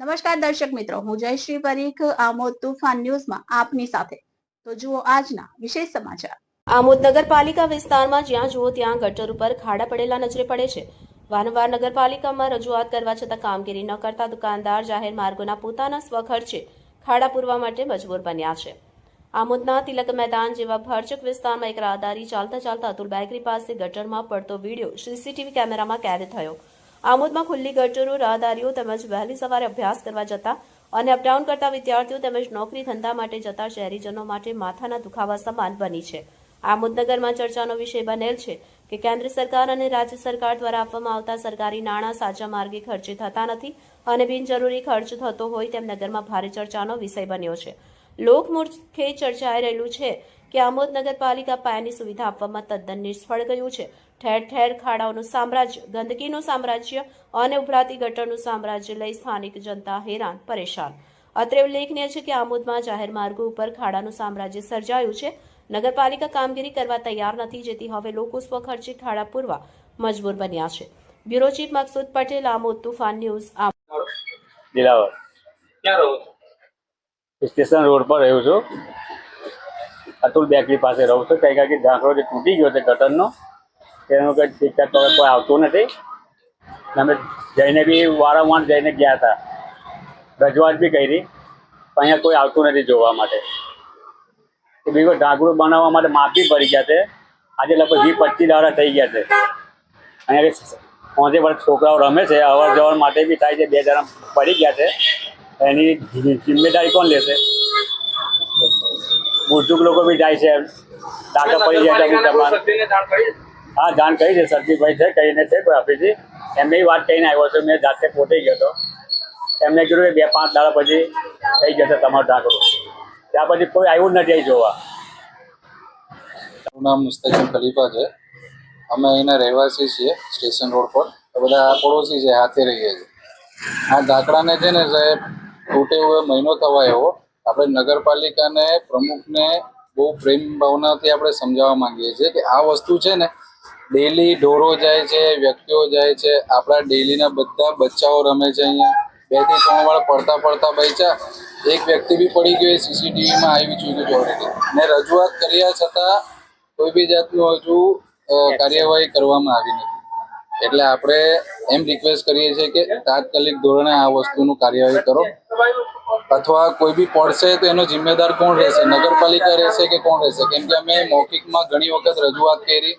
નમસ્કાર દર્શક મિત્રો, હું જયશ્રી પરીખ, આમોદ તુફાન ન્યૂઝમાં આપની સાથે. તો જુઓ આજના વિશેષ સમાચાર. આમોદ નગરપાલિકા વિસ્તારમાં જ્યાં જુઓ ત્યાં ગટર ઉપર ખાડા પડેલા નજરે પડે છે. વારંવાર નગરપાલિકામાં રજૂઆત કરવા છતાં કામગીરી ન કરતા દુકાનદાર જાહેર માર્ગોના પોતાના સ્વખર્ચે ખાડા પૂરવા માટે મજબૂર બન્યા છે. આમોદના તિલક મેદાન જેવા ભરચક વિસ્તારમાં એક રાહદારી ચાલતા ચાલતા અતુલ બેકરી પાસે ગટરમાં પડતો વીડિયો સીસીટીવી કેમેરામાં કેદ થયો. આમોદમાં ખુલ્લી ગટરો રાહદારીઓ તેમજ વહેલી સવારે અભ્યાસ કરવા જતા અને અપડાઉન કરતા વિદ્યાર્થીઓ તેમજ નોકરી ધંધા માટે જતા શહેરીજનો માટે માથાના દુખાવા સમાન બની છે. આમોદનગરમાં ચર્ચાનો વિષય બનેલ છે કે કેન્દ્ર સરકાર અને રાજ્ય સરકાર દ્વારા આપવામાં આવતા સરકારી નાણાં સાચા માર્ગે ખર્ચે થતા નથી અને બિનજરૂરી ખર્ચ થતો હોય તેમ નગરમાં ભારે ચર્ચાનો વિષય બન્યો છે. લોકમુખે ચર્ચાઈ રહેલું છે કે આમોદ નગરપાલિકા પાયાની સુવિધા આપવામાં તદ્દન નિષ્ફળ ગયું છે. ઠેર ઠેર ખાડાઓનું સામ્રાજ્ય ગંદકીનું સામ્રાજ્ય અને ઉભરાતી ગટરનું સામ્રાજ્ય લઈ સ્થાનિક જનતા હેરાન પરેશાન. અત્રે ઉલ્લેખનીય છે કે આમોદમાં જાહેર માર્ગો ઉપર ખાડાનું સામ્રાજ્ય સર્જાયું છે. નગરપાલિકા કામગીરી કરવા તૈયાર નથી જેથી હવે લોકો સ્વખર્ચે ખાડા પૂરવા મજબૂર બન્યા છે. Bureau chief Maqsood Patel Amod Toofan news Amod Dilawar ક્યાં રહો છો? સ્ટેશન રોડ પર રહ્યો છું. અતુલ બેકરી પાસે રહું છું. કંઈ કાંઈ ઝાંખરો જે તૂટી ગયો છે ગટરનો, તેનું કંઈ ઠીકઠાક તો કોઈ આવતું નથી. અમે જઈને બી વારંવાર જઈને ગયા હતા. રજૂઆત બી કરી. પણ અહીંયા કોઈ આવતું નથી જોવા માટે. બીજું ઢાંકડું બનાવવા માટે માફી પડી ગયા છે. આજે લગભગ વીસ પચીસ દાડા થઈ ગયા છે. અહીંયા પોતે વર્ષ છોકરાઓ રમે છે અવર જવર માટે બી થાય છે. બે જણા પડી ગયા છે. એની જિમ્મેદારી કોણ લેશે? બુજુર્ગ લોકો બી જાય છે. ડાકા પડી જાય છે? હા જાણ કહી છે. સરજીભાઈ છે કહીને છે કોઈ આપીથી. એમને વાત કહીને આવ્યો છું. મેં જાતે પોતે ગયો હતો. એમને કીધું કે બે પાંચ દાડા પછી થઈ જશે તમારો ઢાંકણું ત્યાં પછી કોઈ આવ્યું જ નથી જોવા. મારું નામ મુસ્તકીમ ખલીફા છે. અમે અહીંના રહેવાસી છીએ સ્ટેશન રોડ પર. તો બધા પડોશી છે હાથે રહીએ છીએ. આ ઢાંકણાને છે ને સાહેબ તૂટે હુએ મહિનો થવા એવો. આપણે નગરપાલિકાને પ્રમુખને બહુ પ્રેમ ભાવનાથી આપણે સમજાવવા માંગીએ છીએ કે આ વસ્તુ છે ને ડેલી ઢોરો જાય છે વ્યક્તિઓ જાય છે આપણા ડેલીના બધા બચ્ચાઓ રમે છે અહીંયા. બેથી ત્રણ વાર પડતા પડતા બચ્ચા એક વ્યક્તિ બી પડી ગયો એ સીસીટીવીમાં આવી ચૂક્યું છે ઓલરેડી ને રજૂઆત કર્યા છતાં કોઈ બી જાતનું હજુ કાર્યવાહી કરવામાં આવી નથી. એટલે આપણે એમ રિક્વેસ્ટ કરીએ છીએ કે તાત્કાલિક ધોરણે આ વસ્તુનું કાર્યવાહી કરો. અથવા કોઈ બી પડશે તો એનો જિમ્મેદાર કોણ રહેશે? નગરપાલિકા રહેશે કે કોણ રહેશે? કેમ કે અમે મૌખિકમાં ઘણી વખત રજૂઆત કરી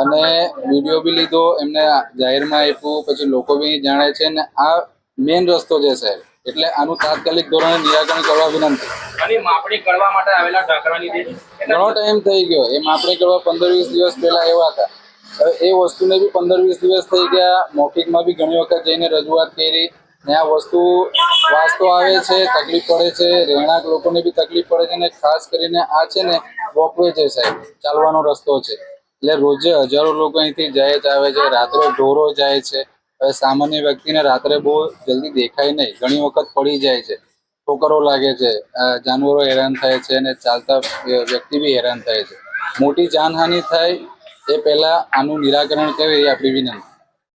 અને વીડિયો બી લીધો એમને જાહેરમાં આપ્યું પછી લોકો બી જાણે છે ને આ મેઇન રસ્તો છે સાહેબ. એટલે આનું તાત્કાલિક ધોરણે નિરાકરણ કરવા વિનંતી. માપણી કરવા માટે આવેલા ઘણો ટાઈમ થઈ ગયો. એ માપણી કરવા પંદર વીસ દિવસ પહેલા એવા હતા. હવે એ વસ્તુને બી પંદર વીસ દિવસ થઈ ગયા. મૌખિકમાં બી ઘણી વખત જઈને રજૂઆત કરી ને આ વસ્તુ વાસ્તો આવે છે, તકલીફ પડે છે, રહેણાંક લોકોને બી તકલીફ પડે છે અને ખાસ કરીને આ છે ને વોકવે છે સાહેબ, ચાલવાનો રસ્તો છે. એટલે રોજે હજારો લોકો અહીંથી જાય જ આવે છે, રાત્રે ઢોરો જાય છે. હવે સામાન્ય વ્યક્તિને રાત્રે બહુ જલ્દી દેખાય નહીં, ઘણી વખત પડી જાય છે. ઠોકરો લાગે છે જાનવરો હેરાન થાય છે અને ચાલતા વ્યક્તિ બી હેરાન થાય છે. મોટી જાનહાનિ થાય એ પહેલા આનું નિરાકરણ કરે એ આપણી વિનંતી?